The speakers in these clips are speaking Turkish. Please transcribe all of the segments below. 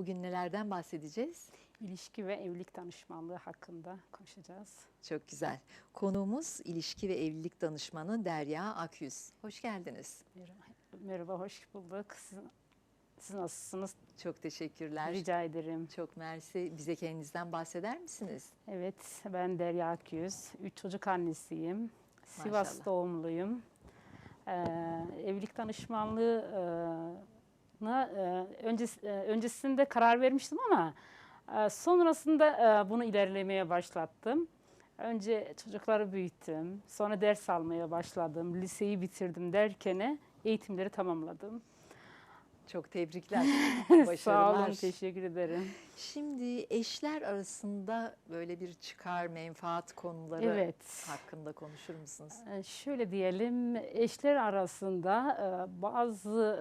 Bugün nelerden bahsedeceğiz? İlişki ve evlilik danışmanlığı hakkında konuşacağız. Çok güzel. Konuğumuz ilişki ve evlilik danışmanı Derya Akyüz. Hoş geldiniz. Merhaba, merhaba hoş bulduk. Siz, siz nasılsınız? Çok teşekkürler. Rica ederim. Çok mersi. Bize kendinizden bahseder misiniz? Evet, ben Derya Akyüz. Üç çocuk annesiyim. Sivas Maşallah. doğumluyum. Ee, evlilik danışmanlığına e, önces- e, öncesinde karar vermiştim ama e, sonrasında e, bunu ilerlemeye başlattım. Önce çocukları büyüttüm, sonra ders almaya başladım, liseyi bitirdim derken eğitimleri tamamladım. Çok tebrikler. Sağ Başarılar. olun, teşekkür ederim. Şimdi eşler arasında böyle bir çıkar, menfaat konuları Evet. hakkında konuşur musunuz? Ee, Şöyle diyelim, eşler arasında e, bazı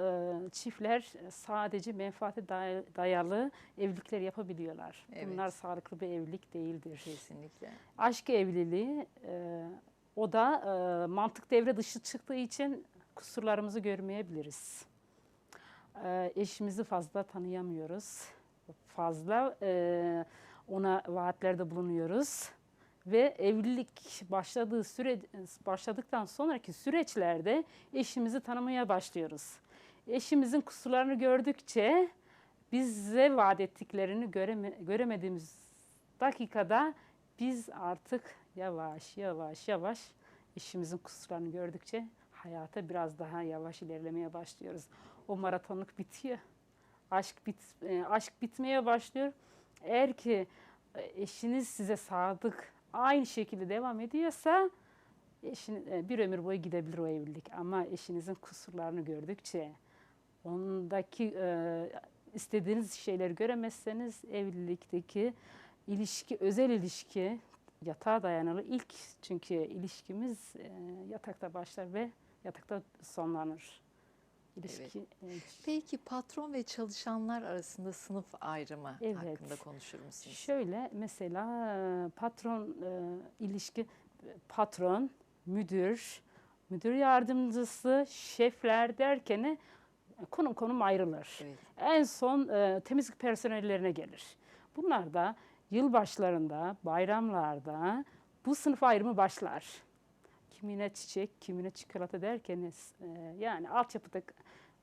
e, çiftler sadece menfaate day- dayalı evlilikler yapabiliyorlar. Evet. Bunlar sağlıklı bir evlilik değildir. Kesinlikle. Aşk evliliği, e, o da mantık devre dışı çıktığı için kusurlarımızı görmeyebiliriz. Eşimizi fazla tanıyamıyoruz. Fazla e, ona vaatlerde bulunuyoruz ve evlilik başladığı süre başladıktan sonraki süreçlerde eşimizi tanımaya başlıyoruz. Eşimizin kusurlarını gördükçe bize vaat ettiklerini göreme, göremediğimiz dakikada biz artık yavaş yavaş yavaş eşimizin kusurlarını gördükçe hayata biraz daha yavaş ilerlemeye başlıyoruz. O maratonluk bitiyor. Aşk bit e, aşk bitmeye başlıyor. Eğer ki e, eşiniz size sadık aynı şekilde devam ediyorsa eşin, e, bir ömür boyu gidebilir o evlilik. Ama eşinizin kusurlarını gördükçe ondaki e, istediğiniz şeyleri göremezseniz evlilikteki ilişki, özel ilişki yatağa dayanılı ilk çünkü ilişkimiz e, yatakta başlar ve yatakta sonlanır. İlişki e, Peki patron ve çalışanlar arasında sınıf ayrımı Evet. hakkında konuşur musunuz? Şöyle mesela e, patron e, ilişki patron, müdür, müdür yardımcısı, şefler derken e, konum konum ayrılır. Evet. En son e, temizlik personellerine gelir. Bunlar da yılbaşlarında, bayramlarda bu sınıf ayrımı başlar. Kimine çiçek, kimine çikolata derken e, yani altyapıda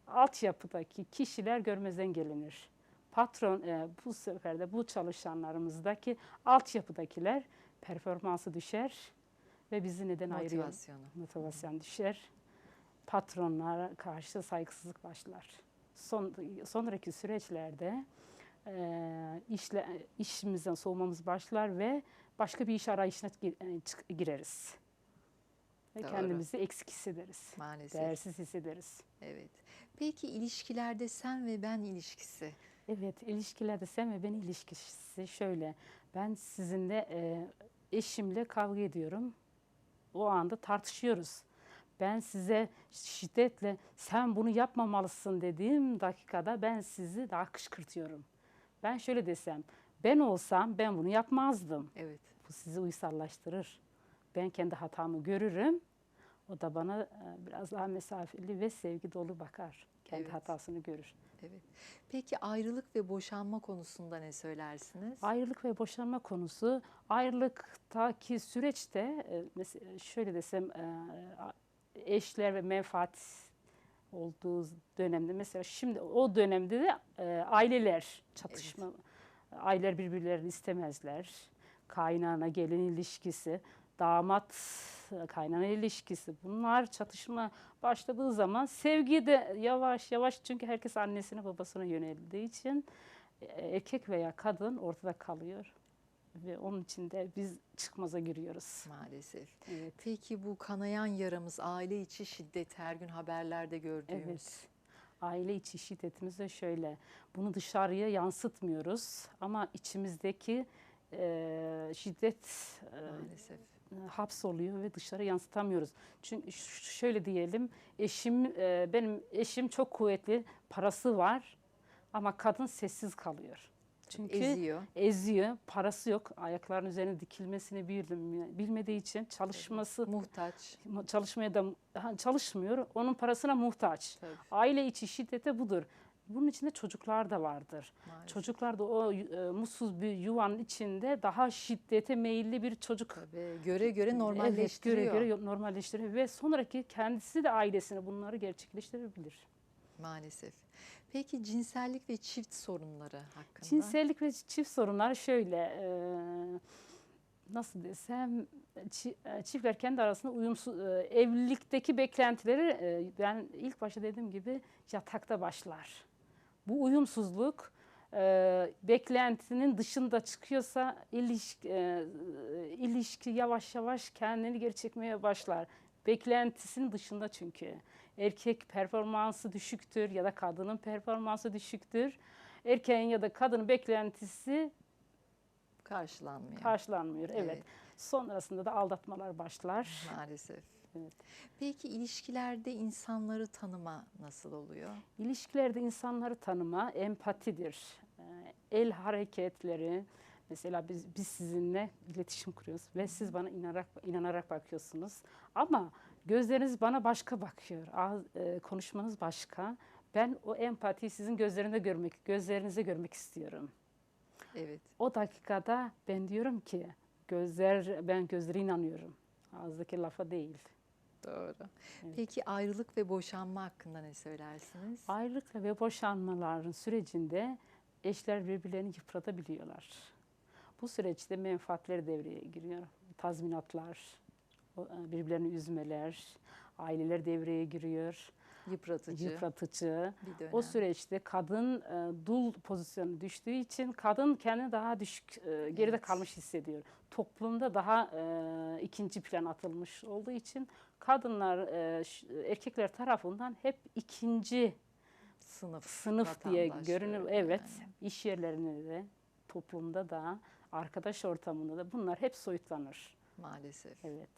altyapıdaki kişiler görmezden gelinir. Patron e, bu sefer de bu çalışanlarımızdaki altyapıdakiler performansı düşer ve bizi neden ayırıyor? Motivasyonu. Motivasyon düşer. Patronlara karşı saygısızlık başlar. Son, sonraki süreçlerde e, işle, işimizden soğumamız başlar ve başka bir iş arayışına e, gireriz. Ve Doğru. kendimizi eksik hissederiz. Maalesef. Değersiz hissederiz. Evet. Peki ilişkilerde sen ve ben ilişkisi Evet, ilişkilerde sen ve ben ilişkisi şöyle. Ben sizinle e, eşimle kavga ediyorum. O anda tartışıyoruz. Ben size şiddetle sen bunu yapmamalısın dediğim dakikada ben sizi daha kışkırtıyorum. Ben şöyle desem, ben olsam ben bunu yapmazdım. evet Bu sizi uysallaştırır. Ben kendi hatamı görürüm. O da bana e, biraz daha mesafeli ve sevgi dolu bakar. Kendi Evet. hatasını görür. evet. Peki ayrılık ve boşanma konusunda ne söylersiniz? Ayrılık ve boşanma konusu ayrılıktaki süreçte e, mesela şöyle desem e, eşler ve menfaat olduğu dönemde mesela şimdi o dönemde de aileler çatışma aileler birbirlerini istemezler. Kaynana gelin ilişkisi, damat kaynana ilişkisi bunlar çatışma başladığı zaman sevgi de yavaş yavaş çünkü herkes annesine babasına yöneldiği için e, erkek veya kadın ortada kalıyor ve onun için de biz çıkmaza giriyoruz. Maalesef. Evet. Peki bu kanayan yaramız aile içi şiddet her gün haberlerde gördüğümüz. Evet. Aile içi şiddetimiz de şöyle. Bunu dışarıya yansıtmıyoruz ama içimizdeki e, şiddet e, Maalesef. Hapsoluyor ve dışarı yansıtamıyoruz. Çünkü şöyle diyelim, eşim e, benim eşim çok kuvvetli, parası var ama kadın sessiz kalıyor. Çünkü Eziyor. eziyor, parası yok, ayaklarının üzerine dikilmesini bildim, bilmediği için çalışması Muhtaç. çalışmaya da çalışmıyor. Onun parasına muhtaç. Tabii. Aile içi şiddete budur. Bunun içinde çocuklar da vardır. Maalesef. Çocuklar da o e, mutsuz bir yuvanın içinde daha şiddete meyilli bir çocuk Tabii, göre göre Evet, normalleştiriyor. göre göre normalleştiriyor ve sonraki kendisi de ailesine bunları gerçekleştirebilir. Maalesef. Peki cinsellik ve çift sorunları hakkında? Cinsellik ve çift sorunlar şöyle e, nasıl desem e, çiftler kendi arasında uyumsuz e, evlilikteki beklentileri e, ben ilk başta dediğim gibi yatakta başlar. Bu uyumsuzluk e, beklentinin dışında çıkıyorsa ilişki, e, ilişki yavaş yavaş kendini geri çekmeye başlar. Beklentisinin dışında çünkü. Erkek performansı düşüktür ya da kadının performansı düşüktür. Erkeğin ya da kadının beklentisi Karşılanmıyor. karşılanmıyor. Evet. Evet. Sonrasında da aldatmalar başlar. Maalesef. Evet. Peki ilişkilerde insanları tanıma nasıl oluyor? İlişkilerde insanları tanıma empatidir. Ee, El hareketleri, mesela biz, biz sizinle iletişim kuruyoruz ve siz bana inanarak inanarak bakıyorsunuz. Ama gözleriniz bana başka bakıyor. Ağız, e, konuşmanız başka. Ben o empatiyi sizin gözlerinde görmek, gözlerinizde görmek istiyorum. Evet. O dakikada ben diyorum ki gözler ben gözlere inanıyorum. Ağızdaki lafa değil. Doğru. Peki ayrılık ve boşanma hakkında ne söylersiniz? Ayrılık ve boşanmaların sürecinde eşler birbirlerini yıpratabiliyorlar. Bu süreçte menfaatler devreye giriyor. Tazminatlar, e, birbirlerini üzmeler, aileler devreye giriyor. Yıpratıcı Yıpratıcı. O süreçte kadın e, dul pozisyonu düştüğü için kadın kendini daha düşük, e, geride Evet. kalmış hissediyor. Toplumda daha e, ikinci plan atılmış olduğu için kadınlar e, erkekler tarafından hep ikinci sınıf, sınıf diye görünür. Evet, yani. iş yerlerinde de, toplumda da, arkadaş ortamında da bunlar hep soyutlanır. Maalesef. Evet.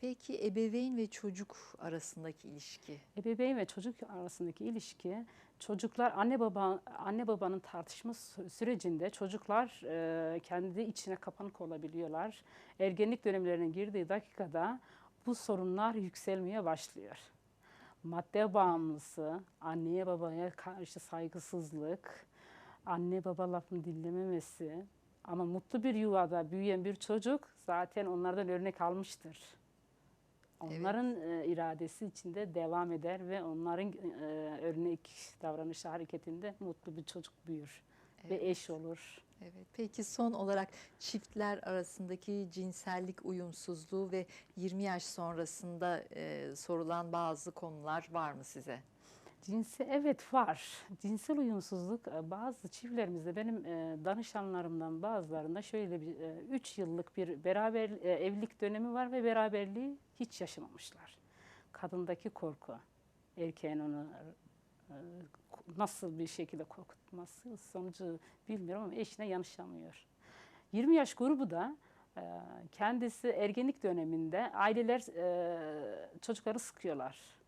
Peki ebeveyn ve çocuk arasındaki ilişki? Ebeveyn ve çocuk arasındaki ilişki çocuklar anne baba anne babanın tartışma sü- sürecinde çocuklar e, kendi içine kapanık olabiliyorlar. Ergenlik dönemlerine girdiği dakikada bu sorunlar yükselmeye başlıyor. Madde bağımlısı, anneye babaya karşı saygısızlık, anne baba lafını dinlememesi ama mutlu bir yuvada büyüyen bir çocuk zaten onlardan örnek almıştır. Onların e, iradesi içinde devam eder ve onların e, örnek davranış hareketinde mutlu bir çocuk büyür ve Evet. eş olur. Evet. Peki son olarak çiftler arasındaki cinsellik uyumsuzluğu ve 20 yaş sonrasında e, sorulan bazı konular var mı size? Cinsel evet var. Cinsel uyumsuzluk e, bazı çiftlerimizde benim e, danışanlarımdan bazılarında şöyle bir 3 yıllık bir beraber e, evlilik dönemi var ve beraberliği hiç yaşamamışlar. Kadındaki korku, erkeğin onu e, nasıl bir şekilde korkutması sonucu bilmiyorum ama eşine yanışamıyor. 20 yaş grubu da e, kendisi ergenlik döneminde aileler e, çocukları sıkıyorlar.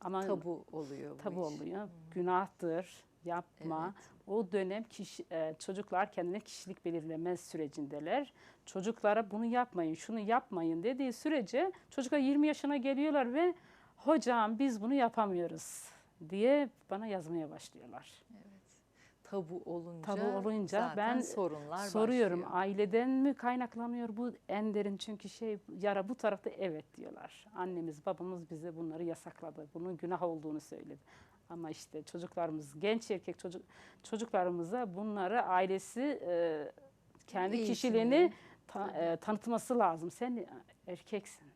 Ama Tabu oluyor bu tabu iş. oluyor. Günahtır, yapma. O dönem kişi, e, çocuklar kendine kişilik belirleme sürecindeler. Çocuklara bunu yapmayın, şunu yapmayın dediği sürece çocuklar 20 yaşına geliyorlar ve hocam biz bunu yapamıyoruz diye bana yazmaya başlıyorlar. Tabu olunca, Tabu olunca zaten ben sorunlar Soruyorum başlıyor. aileden mi kaynaklanıyor bu en derin çünkü şey yara bu tarafta evet diyorlar. Annemiz babamız bize bunları yasakladı. Bunun günah olduğunu söyledi. Ama işte çocuklarımız genç erkek çocuk çocuklarımıza bunları ailesi e, kendi Eğitimli. kişiliğini ta- e, tanıtması lazım. Sen erkeksin.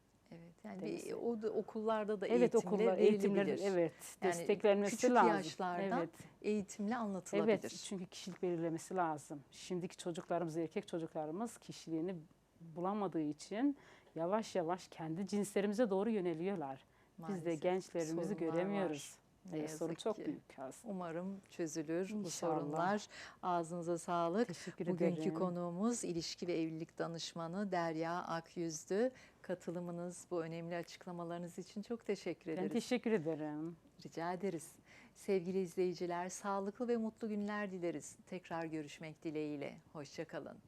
Yani bir, o da okullarda da Evet okullar eğitimler evet Yani desteklenmesi küçük lazım. yaşlardan Evet. Eğitimle anlatılabilir. Evet çünkü kişilik belirlemesi lazım. Şimdiki çocuklarımız, erkek çocuklarımız kişiliğini bulamadığı için yavaş yavaş kendi cinslerimize doğru yöneliyorlar. Biz de Maalesef gençlerimizi sorunlar göremiyoruz. var. Ne sorun yazık çok ki. büyük aslında. Umarım çözülür bu İnşallah. sorunlar. Ağzınıza sağlık. Teşekkür Bugünkü ederim. konuğumuz ilişki ve evlilik danışmanı Derya Akyüz'dü. Katılımınız, bu önemli açıklamalarınız için çok teşekkür Ben ederiz. teşekkür ederim. Rica ederiz. Sevgili izleyiciler, sağlıklı ve mutlu günler dileriz. Tekrar görüşmek dileğiyle. Hoşçakalın.